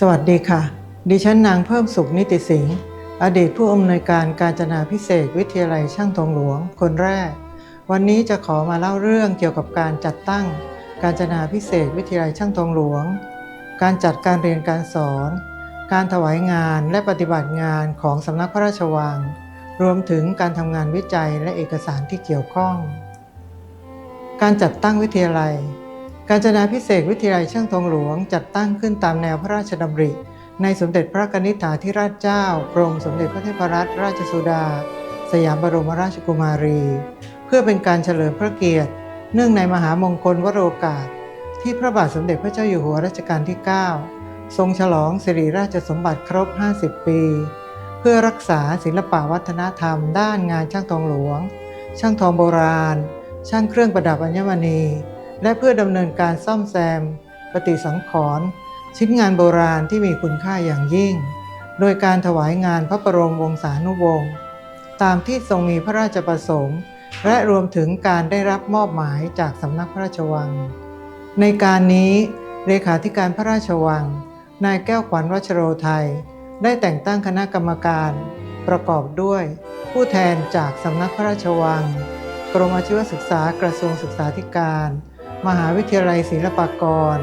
สวัสดีค่ะ ดิฉันนางเพิ่มสุขนิติสิงห์อดีตผู้อำนวยการการจนาพิเศษวิทยาลัยช่างทองหลวงคนแรก วันนี้จะขอมาเล่าเรื่องเกี่ยวกับการจัดตั้ง การจนาพิเศษวิทยาลัยช่างทองหลวง การจัดการเรียนการสอน การถวายงานและปฏิบัติงานของสำนักพระราชวัง รวมถึงการทำงานวิจัยและเอกสารที่เกี่ยวข้อง การจัดตั้งวิทยาลัย การจนาพิเศษวิทยาลัยช่างทองหลวงจัดตั้งขึ้นตามแนวพระราชดำริ ในสมเด็จพระกนิษฐาธิราชเจ้ากรมสมเด็จพระเทพรัตนราชสุดา สยามบรมราชกุมารี เพื่อเป็นการเฉลิมพระเกียรติ เนื่องในมหามงคลวโรกาส ที่พระบาทสมเด็จพระเจ้าอยู่หัวรัชกาลที่ 9 ทรงฉลองสิริราชสมบัติครบ 50 ปี เพื่อรักษาศิลปวัฒนธรรม ด้านงานช่างทองหลวง ช่างทองโบราณ ช่างเครื่องประดับอัญมณี และเพื่อดำเนินการซ่อมแซม ปฏิสังขรณ์ชิ้นงานโบราณที่มีคุณค่าอย่างยิ่ง โดยการถวายงานพระบรมวงศานุวงศ์ตามที่ทรงมีพระราชประสงค์ และรวมถึงการได้รับมอบหมายจากสำนักพระราชวัง ในการนี้เลขาธิการพระราชวัง นายแก้วขวัญวัชโรไทย ได้แต่งตั้งคณะกรรมการ ประกอบด้วย ผู้แทนจากสำนักพระราชวัง กรมอาชีวศึกษากระทรวงศึกษาธิการ มหาวิทยาลัยศิลปากร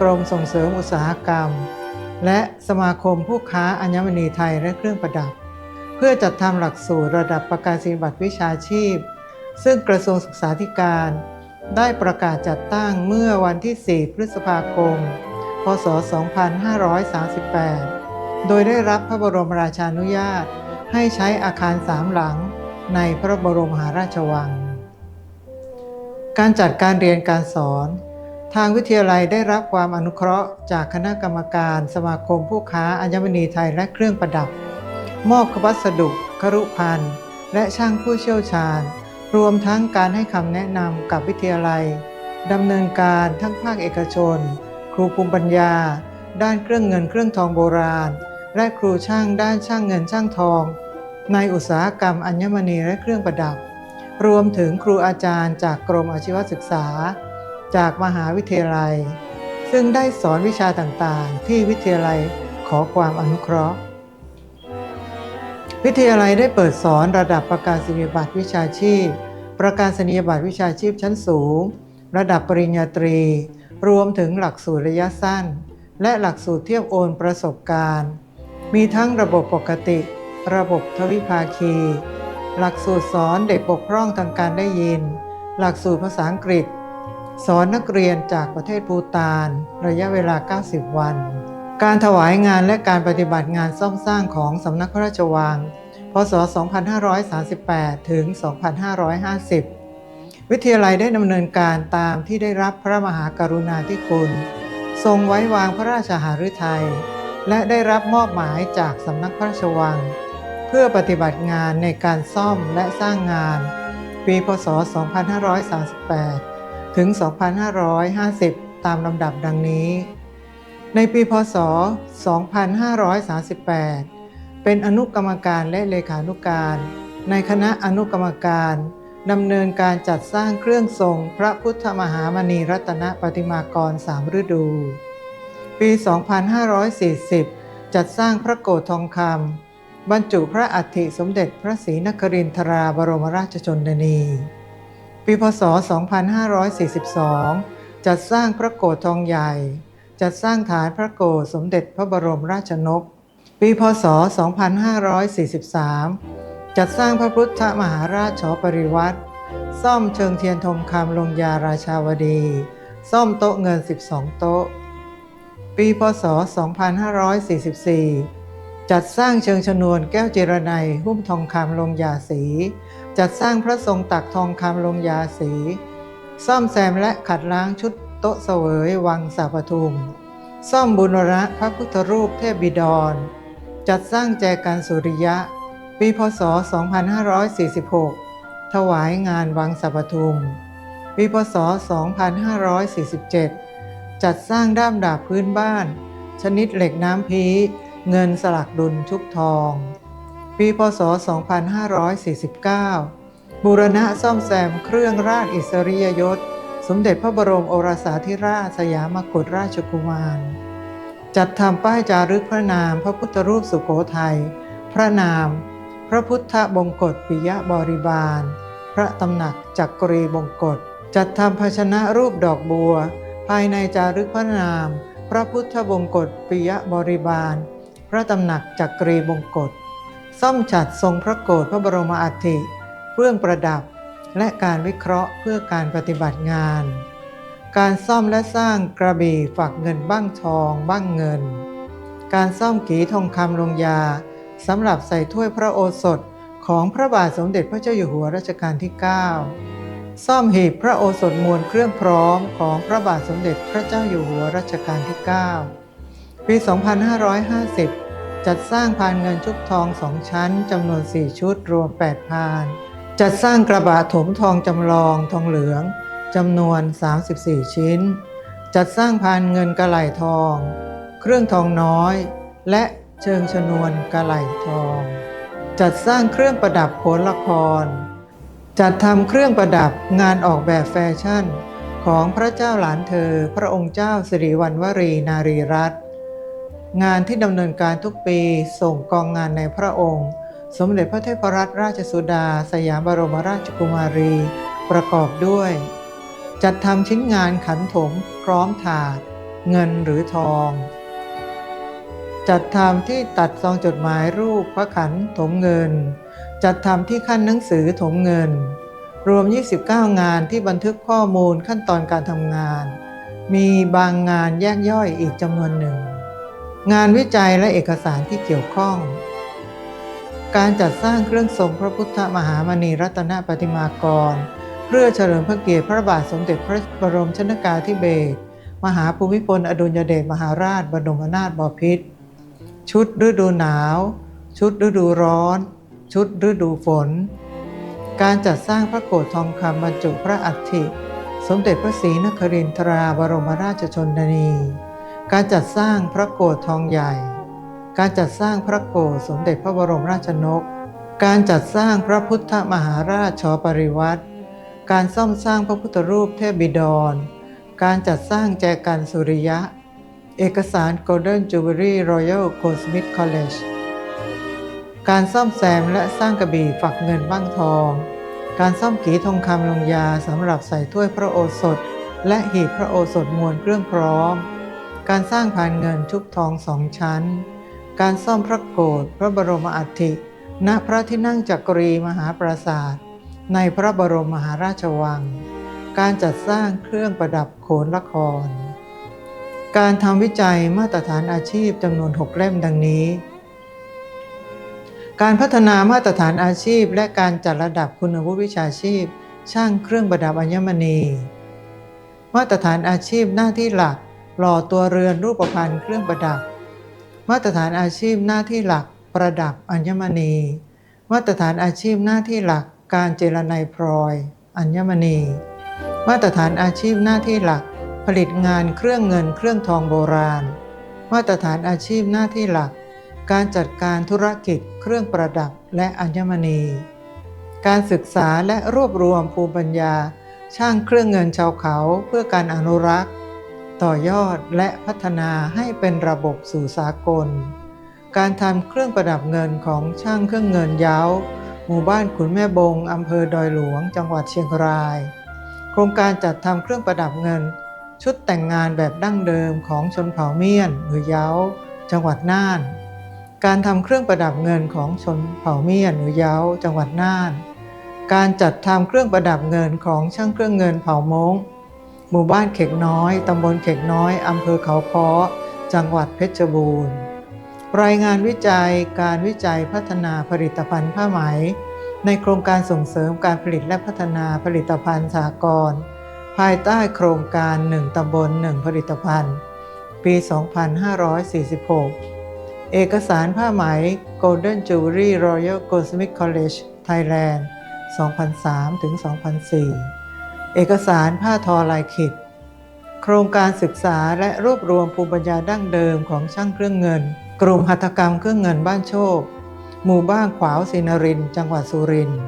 กรมส่งเสริมอุตสาหกรรม และสมาคมผู้ค้าอัญมณีไทยและเครื่องประดับ เพื่อจัดทำหลักสูตรระดับประกาศนียบัตรวิชาชีพ ซึ่งกระทรวงศึกษาธิการ ได้ประกาศจัดตั้งเมื่อวันที่ 4 พฤษภาคม พศ 2538 โดยได้รับพระบรมราชานุญาต ให้ใช้อาคารสามหลังในพระบรมหาราชวัง การจัดการเรียนการสอน ทางวิทยาลัยได้รับความอนุเคราะห์ จากคณะกรรมการ สมาคมผู้ค้าอัญมณีไทยและเครื่องประดับ มอบวัสดุ ครุพันธ์และช่างผู้เชี่ยวชาญ รวมทั้งการให้คำแนะนำกับวิทยาลัยดำเนินการทั้งภาคเอกชน ครูภูมิปัญญา ด้านเครื่องเงินเครื่องทองโบราณ และครูช่างด้านช่างเงินช่างทอง ในอุตสาหกรรมอัญมณีและเครื่องประดับ รวมถึงครูอาจารย์จากกรมอาชีวศึกษา จากมหาวิทยาลัย ซึ่งได้สอนวิชาต่างๆ ที่วิทยาลัยขอความอนุเคราะห์ วิทยาลัยได้เปิดสอนระดับประกาศนียบัตรวิชาชีพ ประกาศนียบัตรวิชาชีพชั้นสูง ระดับปริญญาตรี รวมถึงหลักสูตรระยะสั้น และหลักสูตรเทียบโอนประสบการณ์ มีทั้งระบบปกติ ระบบทวิภาคี หลักสูตรสอนเด็กบกพร่องทางการได้ยิน หลักสูตรภาษาอังกฤษ สอนนักเรียนจากประเทศภูตาน ระยะเวลา 90 วัน การถวายงานและการปฏิบัติงานซ่อมสร้างของสำนักพระราชวัง พศ 2538 ถึง 2550 วิทยาลัยได้ดำเนินการตามที่ได้รับพระมหากรุณาธิคุณ ทรงไว้วางพระราชหฤทัยและได้รับมอบหมายจากสำนักพระราชวัง เพื่อปฏิบัติงานในการซ่อมและสร้างงาน ปีพศ 2538 ถึง 2550 ตามลำดับดังนี้ ในปีพศ 2538 เป็นอนุกรรมการและเลขานุการ ในคณะอนุกรรมการดำเนินการจัดสร้างเครื่องทรงพระพุทธมหามณีรัตนปฏิมากรสามฤดู ปี 2540 จัดสร้างพระโกฐทองคำ บรรจุพระอัฐิสมเด็จพระศรีนครินทราบรมราชชนนี ปีพศ 2542 จัดสร้างพระโกฐทองใหญ่ จัดสร้างฐานพระโกฐสมเด็จพระบรมราชนก ปีพศ 2543 จัดสร้างพระพุทธมหาราชชอปริวัติซ่อมเชิงเทียนทองคำลงยาราชาวดี ซ่อมโต๊ะเงิน 12 โต๊ะ ปีพศ 2544 จัดสร้างเชิงชนวนแก้วเจรไนยหุ้มทองคำลงยาสี จัดสร้างพระทรงตักทองคำลงยาสี ซ่อมแซมและขัดล้างชุดโต๊ะเสวยวังสาปทุม ซ่อมบุญระพระพุทธรูปเทพบิดร จัดสร้างแจกันสุริยะ ปีพศ 2546 ถวายงานวังสาปทุม ปีพศ 2547 จัดสร้างด้ามดาบพื้นบ้าน ชนิดเหล็กน้ำพี เงินสลักดุลชุบทอง ปีพศ 2549 บูรณะซ่อมแซมเครื่องราชอิสริยยศ สมเด็จพระบรมโอรสาธิราชสยามกุฎราชกุมาร จัดทำป้ายจารึกพระนามพระพุทธรูปสุโขทัย พระนาม พระพุทธบงกฎปิยบริบาล พระตำหนักจักรีบงกฎ จัดทำภาชนะรูปดอกบัว ภายในจารึกพระนาม พระพุทธบงกฎปิยบริบาล พระตำหนักจักรีบงกฎซ่อมฉัดทรงพระโกรธพระบรมอัฐิเครื่องประดับและการวิเคราะห์เพื่อการปฏิบัติงาน การซ่อมและสร้างกระบี่ฝักเงินบ้างทองบ้างเงิน การซ่อมกีทองคำลงยาสำหรับใส่ถ้วยพระโอสถของพระบาทสมเด็จพระเจ้าอยู่หัวรัชกาลที่ 9 ซ่อมหีบพระโอสถมวลเครื่องพร้อมของพระบาทสมเด็จพระเจ้าอยู่หัวรัชกาลที่ 9 ปี 2550 จัดสร้างพานเงินชุบทองสองชั้นจำนวน 4 ชุดรวม 8 พาน จัดสร้างกระบะถมทองจำลองทองเหลืองจำนวน 34 ชิ้น จัดสร้างพานเงินกระไหลทอง เครื่องทองน้อย และเชิงชนวนกระไหลทอง จัดสร้างเครื่องประดับโขนละคร จัดทำเครื่องประดับงานออกแบบแฟชั่น ของพระเจ้าหลานเธอ พระองค์เจ้าสิริวัณวรีนารีรัตน์ งานที่ดำเนินการทุกปีส่งกองงานในพระองค์ สมเด็จพระเทพรัตนราชสุดา สยามบรมราชกุมารี ประกอบด้วย จัดทำชิ้นงานขันถมพร้อมถาด เงินหรือทอง จัดทำที่ตัดซองจดหมายรูปพระขันถมเงิน จัดทำที่ขั้นหนังสือถมเงิน รวม 29 งานที่บันทึกข้อมูลขั้นตอนการทำงาน มีบางงานแยกย่อยอีกจำนวนหนึ่ง งานวิจัยและเอกสารที่เกี่ยวข้อง การจัดสร้างเครื่องทรงพระพุทธมหามณีรัตนปฏิมากร เพื่อเฉลิมพระเกียรติพระบาทสมเด็จพระบรมชนกาธิเบศรมหาภูมิพลอดุลยเดชมหาราชบรมนาถบพิตรชุดฤดูหนาว ชุดฤดูร้อน ชุดฤดูฝน การจัดสร้างพระโกรธทองคำบรรจุพระอัฐิ สมเด็จพระศรีนครินทราบรมราชชนนี การจัดสร้างพระโกรธทองใหญ่ การจัดสร้างพระโกรธสมเด็จพระบรมราชนก การจัดสร้างพระพุทธมหาราชชอปริวัติ การซ่อมสร้างพระพุทธรูปเทพบิดร การจัดสร้างแจกันสุริยะ เอกสาร Golden Jubilee Royal Goldsmith College การซ่อมแซมและสร้างกระบี่ฝักเงินบ้างทอง การซ่อมกีทองคำลงยาสำหรับใส่ถ้วยพระโอสถ และหีบพระโอสถมวลเครื่องพร้อม การสร้างพานเงินชุบทองสองชั้น การซ่อมพระโกรธพระบรมอัฐิณพระที่นั่งจักรีมหาปราสาท ในพระบรมมหาราชวัง การจัดสร้างเครื่องประดับโขนละคร การทำวิจัยมาตรฐานอาชีพจำนวน 6 เล่มดังนี้ การพัฒนามาตรฐานอาชีพ และการจัดระดับคุณวุฒิวิชาชีพ ช่างเครื่องประดับอัญมณี มาตรฐานอาชีพหน้าที่หลัก หล่อตัวเรือนรูปพรรณเครื่องประดับ มาตรฐานอาชีพหน้าที่หลักประดับอัญมณี มาตรฐานอาชีพหน้าที่หลักการเจรไนยพลอยอัญมณี มาตรฐานอาชีพหน้าที่หลัก ผลิตงานเครื่องเงินเครื่องทองโบราณ มาตรฐานอาชีพหน้าที่หลัก การจัดการธุรกิจเครื่องประดับและอัญมณี การศึกษาและรวบรวมภูมิปัญญา ช่างเครื่องเงินชาวเขาเพื่อการอนุรักษ์ ต่อยอดและพัฒนาให้เป็นระบบสู่สากล การทำเครื่องประดับเงินของช่างเครื่องเงินเย้าหมู่บ้านขุนแม่บงอำเภอดอยหลวง จังหวัดเชียงราย โครงการจัดทำเครื่องประดับเงิน ชุดแต่งงานแบบดั้งเดิมของชนเผ่าเมียนหรือเย้าจังหวัดน่าน การทำเครื่องประดับเงินของชนเผ่าเมียนหรือเย้าจังหวัดน่าน การจัดทำเครื่องประดับเงินของช่างเครื่องเงินเผ่าม้ง หมู่บ้านเขกน้อย ตำบลเขกน้อย อำเภอเขาค้อ จังหวัดเพชรบูรณ์ รายงานวิจัยการวิจัยพัฒนาผลิตภัณฑ์ผ้าไหม ในโครงการส่งเสริมการผลิตและพัฒนาผลิตภัณฑ์สากลภายใต้โครงการ 1 ตำบล 1 ผลิตภัณฑ์ ปี 2546 เอกสารผ้าไหม Golden Jewelry Royal Goldsmith College Thailand 2003-2004 เอกสารผ้าทอลายขิด โครงการศึกษาและรวบรวมภูมิปัญญาดั้งเดิมของช่างเครื่องเงิน กลุ่มหัตถกรรมเครื่องเงินบ้านโชค หมู่บ้านขวาวศินริน จังหวัดสุรินทร์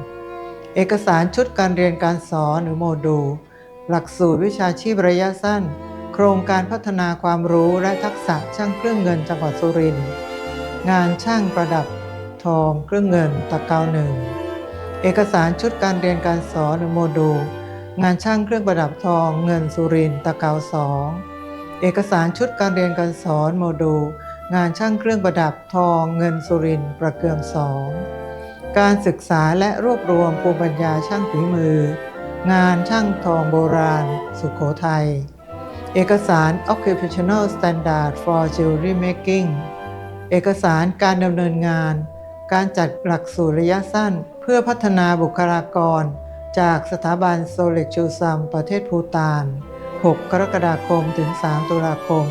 เอกสารชุดการเรียนการสอนหรือโมดูล หลักสูตรวิชาชีพระยะสั้น โครงการพัฒนาความรู้และทักษะช่างเครื่องเงินจังหวัดสุรินทร์ งานช่างประดับทองเครื่องเงินตะกาวหนึ่ง เอกสารชุดการเรียนการสอนหรือโมดูล งานช่างเครื่องประดับทองเงินสุรินตะเกาสองเอกสารชุดการเรียนการสอนโมดูลงานช่างเครื่องประดับทองเงินสุรินประเกือมสองการศึกษาและรวบรวมภูมิปัญญาช่างฝีมือ งานช่างทองโบราณ สุขโขทัยเอกสาร Occupational Standard for Jewelry Making เอกสารการดำเนินงาน การจัดหลักสูตรระยะสั้น เพื่อพัฒนาบุคลากร จากสถาบันโซเล็กชูซัมประเทศภูตาน 6 กรกฎาคมถึง 3 ตุลาคม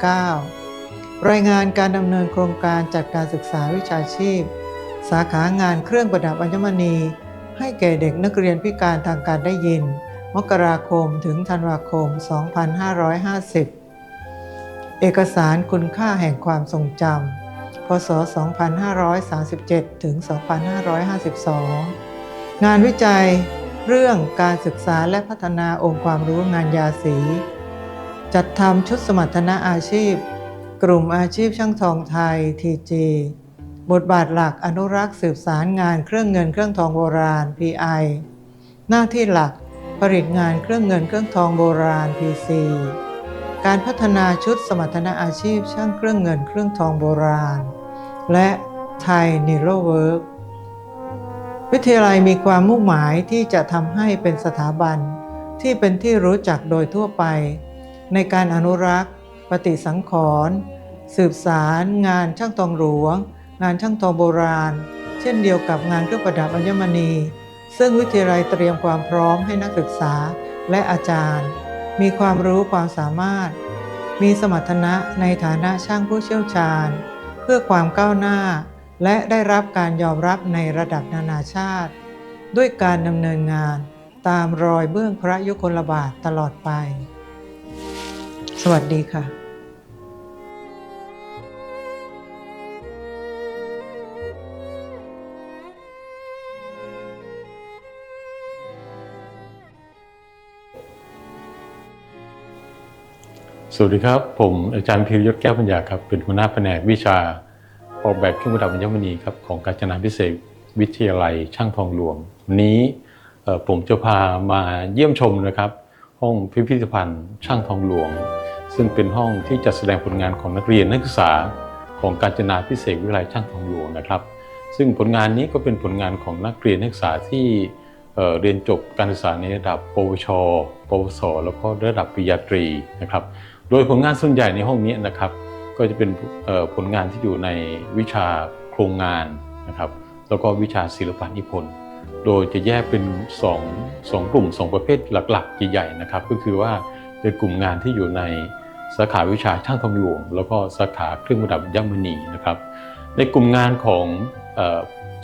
2549 รายงานการดำเนินโครงการจัดการศึกษาวิชาชีพ สาขางานเครื่องประดับอัญมณี ให้แก่เด็กนักเรียนพิการทางการได้ยิน มกราคมถึงธันวาคม 2550 เอกสารคุณค่าแห่งความทรงจำพศ 2537 ถึง 2552 งานวิจัย เรื่องการศึกษาและพัฒนาองค์ความรู้งานยาสี จัดทำชุดสมรรถนะอาชีพ กลุ่มอาชีพช่างทองไทย TG บทบาทหลักอนุรักษ์สืบสารงานเครื่องเงินเครื่องทองโบราณ PI หน้าที่หลักผลิตงานเครื่องเงินเครื่องทองโบราณ PC การพัฒนาชุดสมรรถนะอาชีพช่างเครื่องเงินเครื่องทองโบราณ และไทยนิโรเวิร์ก วิทยาลัยมีความมุ่งหมายที่จะทำให้เป็นสถาบันที่เป็นที่รู้จักโดยทั่วไป ในการอนุรักษ์ ปฏิสังขรณ์สืบสารงานช่างทองหลวง งานช่างทองโบราณ เช่นเดียวกับงานเครื่องประดับอัญมณี ซึ่งวิทยาลัยเตรียมความพร้อมให้นักศึกษาและอาจารย์ มีความรู้ความสามารถ มีสมรรถนะในฐานะช่างผู้เชี่ยวชาญ เพื่อความก้าวหน้า และได้รับการยอมรับในระดับนานาชาติ ด้วยการดำเนินงานตามรอยเบื้องพระยุคลบาทตลอดไป สวัสดีค่ะสวัสดีครับ ผมอาจารย์พิรยศแก้วปัญญาครับ เป็นหัวหน้าแผนกวิชา ออกแบบเครื่องประดับอัญมณีครับของการจนาพิเศษวิทยาลัยช่างทองหลวง นี้ผมจะพามาเยี่ยมชมนะครับ ห้องพิพิธภัณฑ์ช่างทองหลวง ซึ่งเป็นห้องที่จัดแสดงผลงานของนักเรียนนักศึกษา ของการจนาพิเศษวิทยาลัยช่างทองหลวงนะครับ ซึ่งผลงานนี้ก็เป็นผลงานของนักเรียนนักศึกษาที่เเรียนจบการศึกษาในระดับ ปวช ปวส แล้วก็ระดับปริญญาตรีนะครับ โดยผลงานส่วนใหญ่ในห้องนี้นะครับ ก็จะเป็นผลงานที่อยู่ในวิชาโครงงานนะครับแล้วก็วิชาศิลปะนิพนธ์ โดยจะแยกเป็น2องสองกลุ่มสองประเภทหลักๆใหญ่ๆนะครับ ก็คือว่าเป็นกลุ่มงานที่อยู่ในสาขาวิชาช่างทองหลวงแล้วก็สาขาเครื่องประดับยัมณีนะครับ ในกลุ่มงานของ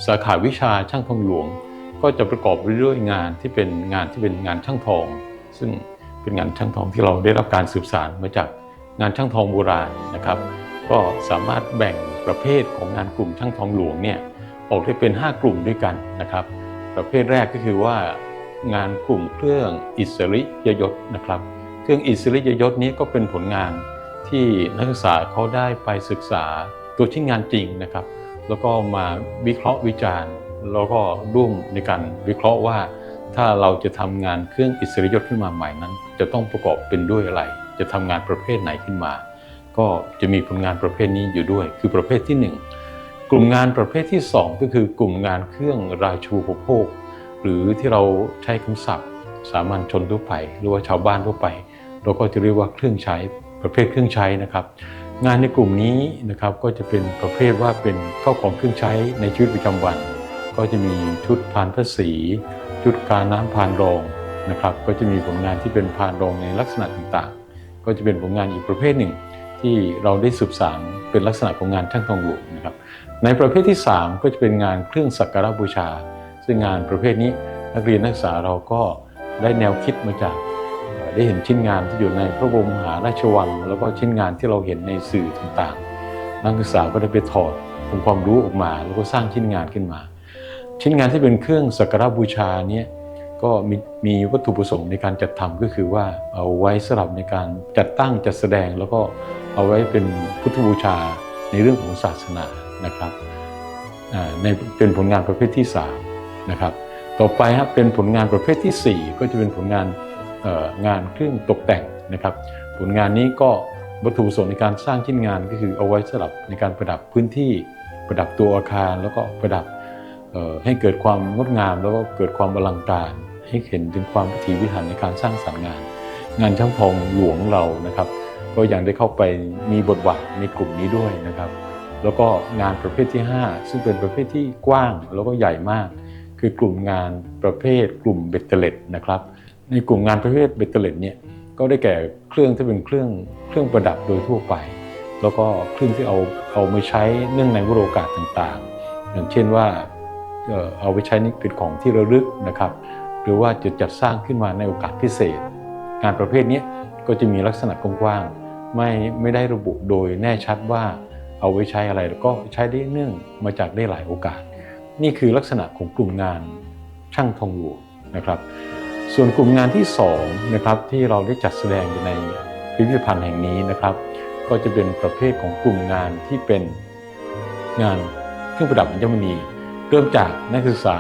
สาขาวิชาช่างทองหลวง ก็จะประกอบไปด้วยงานที่เป็นงานที่เป็นงานช่างทอง ซึ่งเป็นงานช่างทองที่เราได้รับการสืบสานมาจาก งานช่างทองโบราณนะครับ ก็สามารถแบ่งประเภทของงานกลุ่มช่างทองหลวงเนี่ยออกได้เป็น 5 กลุ่มด้วยกันนะครับ ประเภทแรกก็คือว่างานกลุ่มเครื่องอิสริยยศนะครับ เครื่องอิสริยยศนี้ก็เป็นผลงานที่นักศึกษาเขาได้ไปศึกษาตัวชิ้นงานจริงนะครับ แล้วก็มาวิเคราะห์วิจารณ์ แล้วก็ร่วมในการวิเคราะห์ว่า ถ้าเราจะทำงานเครื่องอิสริยยศขึ้นมาใหม่นั้น จะต้องประกอบเป็นด้วยอะไร จะทำงานประเภทไหนขึ้นมา ก็จะมีผลงานประเภทนี้อยู่ด้วย คือประเภทที่หนึ่งกลุ่มงานประเภทที่สองก็คือกลุ่มงานเครื่องราชูปโภค หรือที่เราใช้คำศัพท์ สามัญชนทั่วไป หรือว่าชาวบ้านทั่วไป เราก็จะเรียกว่าเครื่องใช้ประเภทเครื่องใช้นะครับงานในกลุ่มนี้นะครับก็จะเป็นประเภทว่าเป็นข้าของเครื่องใช้ในชีวิตประจำวัน ก็จะมีชุดพานพระศรีชุดการน้ำพานรองนะครับ ก็จะมีผลงานที่เป็นพานรองในลักษณะต่างๆ ก็จะเป็นผลงานอีกประเภทหนึ่ง ที่เราได้สืบสานเป็นลักษณะของงานช่างทองหลวงนะครับในประเภทที่ 3 ก็จะเป็นงานเครื่องสักการะบูชา ซึ่งงานประเภทนี้นักเรียนนักศึกษาเราก็ได้แนวคิดมาจากได้เห็นชิ้นงานที่อยู่ในพระบรมมหาราชวัง แล้วก็ชิ้นงานที่เราเห็นในสื่อต่างๆ นักศึกษาก็ได้ไปถอดองค์ความรู้ออกมา แล้วก็สร้างชิ้นงานขึ้นมา ชิ้นงานที่เป็นเครื่องสักการะบูชาเนี่ย ก็มีมีวัตถุประสงค์ในการจัดทำก็คือว่าเอาไว้สำหรับในการจัดตั้งจัดแสดง แล้วก็เอาไว้เป็นพุทธบูชาในเรื่องของศาสนานะครับในเป็นผลงานประเภทที่3นะครับต่อไปครับเป็นผลงานประเภททีสี่ 4 ก็จะเป็นผลงานงานเครื่องตกแต่งนะครับ ผลงานนี้ก็วัตถุประสงค์ในการสร้างชิ้นงานก็คือเอาไว้สำหรับในการประดับพื้นที่ประดับตัวอาคารแล้วก็ประดับให้เกิดความงดงามแล้วก็เกิดความอลังการ ให้เห็นถึงความพิถีพิถันในการสร้างสรรค์งาน งานช่างทองหลวงเรานะครับ ก็ยังได้เข้าไปมีบทบาทในกลุ่มนี้ด้วยนะครับ แล้วก็งานประเภทที่ 5 ซึ่งเป็นประเภทที่กว้างแล้วก็ใหญ่มาก คือกลุ่มงานประเภทกลุ่มเบตเตอร์เลตนะครับ ในกลุ่มงานประเภทเบตเตอร์เลตเนี่ยก็ได้แก่เครื่องที่เป็นเครื่องเครื่องประดับโดยทั่วไป แล้วก็เครื่องที่เอาเอามาใช้เนื่องในวโรกาสต่างๆ อย่างเช่นว่าเออเอาไปใช้ในเป็นของที่ระลึกนะครับ หรือว่าจะจัดสร้างขึ้นมาในโอกาสพิเศษ งานประเภทนี้ก็จะมีลักษณะกว้างๆไม่ไม่ได้ระบุโดยแน่ชัดว่าเอาไว้ใช้อะไรแล้วก็ใช้ได้เนื่องมาจากได้หลายโอกาส นี่คือลักษณะของกลุ่มงานช่างทองหลวงนะครับ ส่วนกลุ่มงานที่2นะครับที่เราได้จัดแสดงอยู่ในพิพิธภัณฑ์แห่งนี้นะครับ ก็จะเป็นประเภทของกลุ่มงานที่เป็นงานเครื่องประดับอัญมณี เริ่มจากนักศึกษา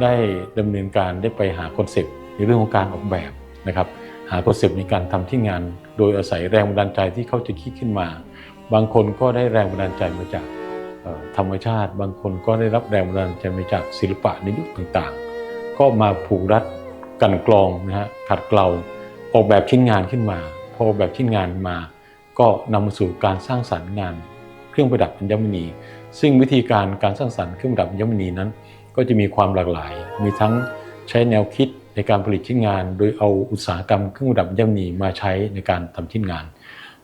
ได้ดำเนินการได้ไปหาคอนเซปต์ในเรื่องของการออกแบบนะครับหาคอนเซปต์ในการทำที่งาน โดยอาศัยแรงบันดาลใจที่เขาจะคิดขึ้นมา บางคนก็ได้แรงบันดาลใจมาจากธรรมชาติ บางคนก็ได้รับแรงบันดาลใจมาจากศิลปะในยุคต่างๆ ก็มาผูกรัดกันกรองนะฮะขัดเกลาออกแบบชิ้นงานขึ้นมา พออกแบบชิ้นงานมา ก็นำมาสู่การสร้างสรรค์งาน เครื่องประดับอัญมณี ซึ่งวิธีการการสร้างสรรค์เครื่องประดับอัญมณีนั้น ก็จะมีความหลากหลาย มีทั้งใช้แนวคิดในการผลิตชิ้นงาน โดยเอาอุตสาหกรรมเครื่องประดับอัญมณีมาใช้ในการทำชิ้นงาน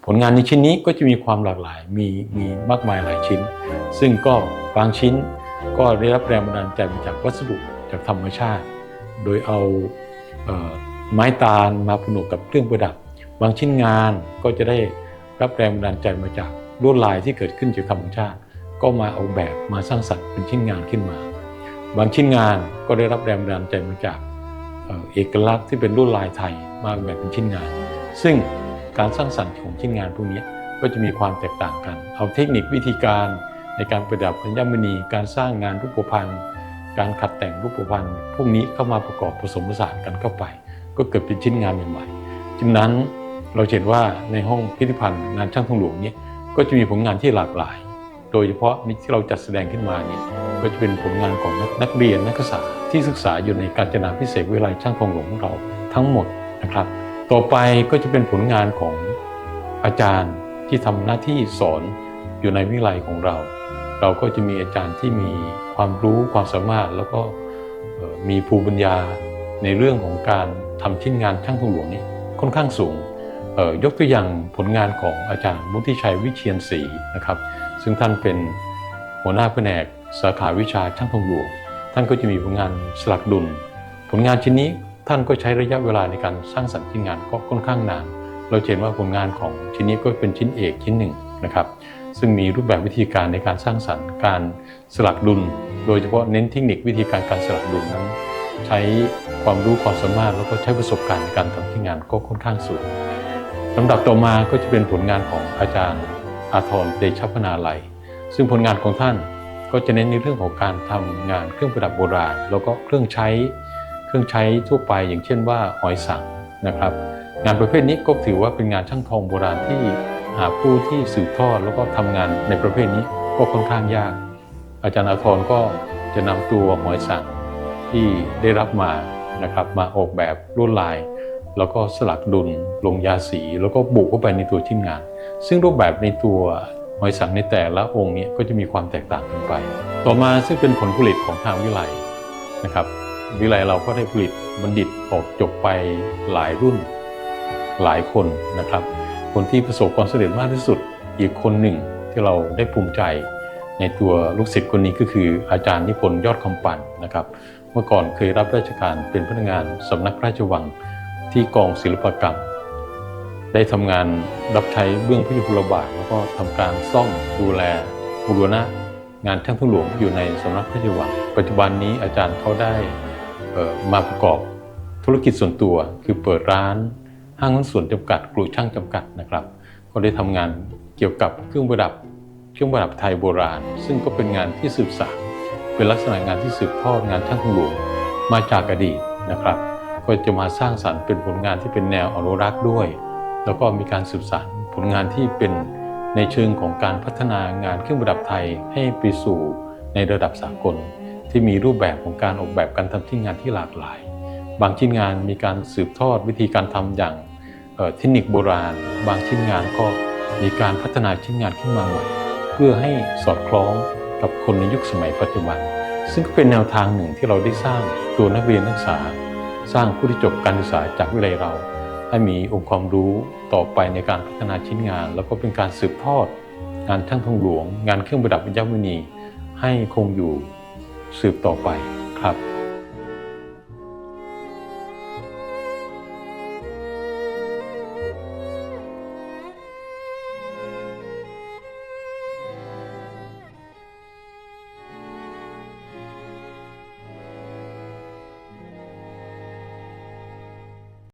ผลงานในชิ้นนี้ก็จะมีความหลากหลาย มีมีมากมายหลายชิ้น ซึ่งก็บางชิ้นก็ได้รับแรงบันดาลใจมาจากวัสดุจากธรรมชาติ โดยเอาเอ่อไม้ตาลมาผนวกกับเครื่องประดับ บางชิ้นงานก็จะได้รับแรงบันดาลใจมาจากลวดลายที่เกิดขึ้นจากธรรมชาติ ก็มาเอาแบบมาสร้างสรรค์เป็นชิ้นงานขึ้นมา บางชิ้นงานก็ได้รับแรงบันดาลใจมาจากเอกลักษณ์ที่เป็นลวดลายไทยมาแบบเป็นชิ้นงาน ซึ่งการสร้างสรรค์ของชิ้นงานพวกนี้ก็จะมีความแตกต่างกัน เอาเทคนิควิธีการในการประดับอัญมณีการสร้างงานรูปพรรณการขัดแต่งรูปพรรณพวกนี้เข้ามาประกอบผสมผสานกันเข้าไป ก็เกิดเป็นชิ้นงานใหม่ๆจึงนั้นเราเห็นว่าในห้องพิพิธภัณฑ์งานช่างทองหลวงนี่ยก็จะมีผลงานที่หลากหลาย โดยเฉพาะที่เราจัดแสดงขึ้นมาเนี่ย ก็จะเป็นผลงานของนักเรียนนักศึกษาที่ศึกษาอยู่ในการจนาพิเศษวิทยาลัยช่างทองหลวงของเราทั้งหมดนะครับ ต่อไปก็จะเป็นผลงานของอาจารย์ที่ทำหน้าที่สอนอยู่ในวิทยาลัยของเรา เราก็จะมีอาจารย์ที่มีความรู้ความสามารถแล้วก็มีภูมิปัญญาในเรื่องของการทำชิ้นงานช่างทองหลวงนี้ค่อนข้างสูงยกตัวอย่างผลงานของอาจารย์มุทิชัยวิเชียนศรีนะครับ ซึ่งท่านเป็นหัวหน้าแผนก สาขาวิชาช่างทองหลวงท่านก็จะมีผลงานสลักดุล ผลงานชิ้นนี้ท่านก็ใช้ระยะเวลาในการสร้างสรรค์ชิ้นงานก็ค่อนข้างนาน เราเห็นว่าผลงานของชิ้นนี้ก็เป็นชิ้นเอกชิ้นหนึ่งนะครับ ซึ่งมีรูปแบบวิธีการในการสร้างสรรค์การสลักดุล โดยเฉพาะเน้นเทคนิควิธีการการสลักดุลนั้น ใช้ความรู้ความสามารถแล้วก็ใช้ประสบการณ์ในการทำชิ้นงานก็ค่อนข้างสูงลำดับต่อมาก็จะเป็นผลงานของอาจารย์อาทรเดชพนาลัย ซึ่งผลงานของท่าน ก็จะเน้นในเรื่องของการทำงานเครื่องประดับโบราณ แล้วก็เครื่องใช้เครื่องใช้ทั่วไปอย่างเช่นว่าหอยสังนะครับ งานประเภทนี้ก็ถือว่าเป็นงานช่างทองโบราณที่หาผู้ที่สืบทอดแล้วก็ทำงานในประเภทนี้ก็ค่อนข้างยาก อาจารย์อาทรก็จะนำตัวหอยสังที่ได้รับมานะครับมาออกแบบลวดลาย แล้วก็สลักดุลลงยาสี แล้วก็บุเข้าไปในตัวชิ้นงาน ซึ่งรูปแบบในตัว หอยสังในแต่ละองค์เนี้ก็จะมีความแตกต่างกันไป ต่อมาซึ่งเป็นผลผลิตของทางวิไลนะครับ วิไลเราก็ได้ผลิตบัณฑิตออกจบไปหลายรุ่นหลายคนนะครับ คนที่ประสบความสำเร็จมากที่สุดอีกคนหนึ่งที่เราได้ภูมิใจในตัวลูกศิษย์คนนี้ก็คืออาจารย์นิพนธ์ยอดคำปั่นนะครับ เมื่อก่อนเคยรับราชการเป็นพนักงานสำนักพระราชวังที่กองศิลปกรรม ได้ทำงานรับใช้เบื้องพระยุคลบาทแล้วก็ทำการซ่อมดูแลบูรณะงานช่างทองหลวงอยู่ในสำนักพระราชวังปัจจุบันนี้อาจารย์เขาได้มาประกอบธุรกิจส่วนตัว คือเปิดร้านห้างหุ้นส่วนจำกัดกลุ่ช่างจำกัดนะครับ ก็ได้ทำงานเกี่ยวกับเครื่องประดับ เครื่องประดับไทยโบราณ ซึ่งก็เป็นงานที่สืบสานเป็นลักษณะงานที่สืบทอดงานช่างทองหลวงมาจากอดีตนะครับ ก็จะมาสร้างสรรค์เป็นผลงานที่เป็นแนวอนุรักษ์ด้วย แล้วก็มีการสืบสานผลงานที่เป็นในเชิงของการพัฒนางานเครื่องประดับไทยให้ไปสู่ในระดับสากล ที่มีรูปแบบของการออกแบบการทำชิ้นงานที่หลากหลาย บางชิ้นงานมีการสืบทอดวิธีการทำอย่างเอ่อเทคนิคโบราณ บางชิ้นงานก็มีการพัฒนาชิ้นงานขึ้นมาใหม่ เพื่อให้สอดคล้องกับคนในยุคสมัยปัจจุบัน ซึ่งก็เป็นแนวทางหนึ่งที่เราได้สร้างตัวนักเรียนนักศึกษา สร้างผู้ที่จบการศึกษาจากวิทยาลัยเรา ให้มีองค์ความรู้ต่อไปในการพัฒนาชิ้นงาน แล้วก็เป็นการสืบทอดงานช่างทองหลวง งานเครื่องประดับวิญญาณมณีให้คงอยู่สืบต่อไปครับ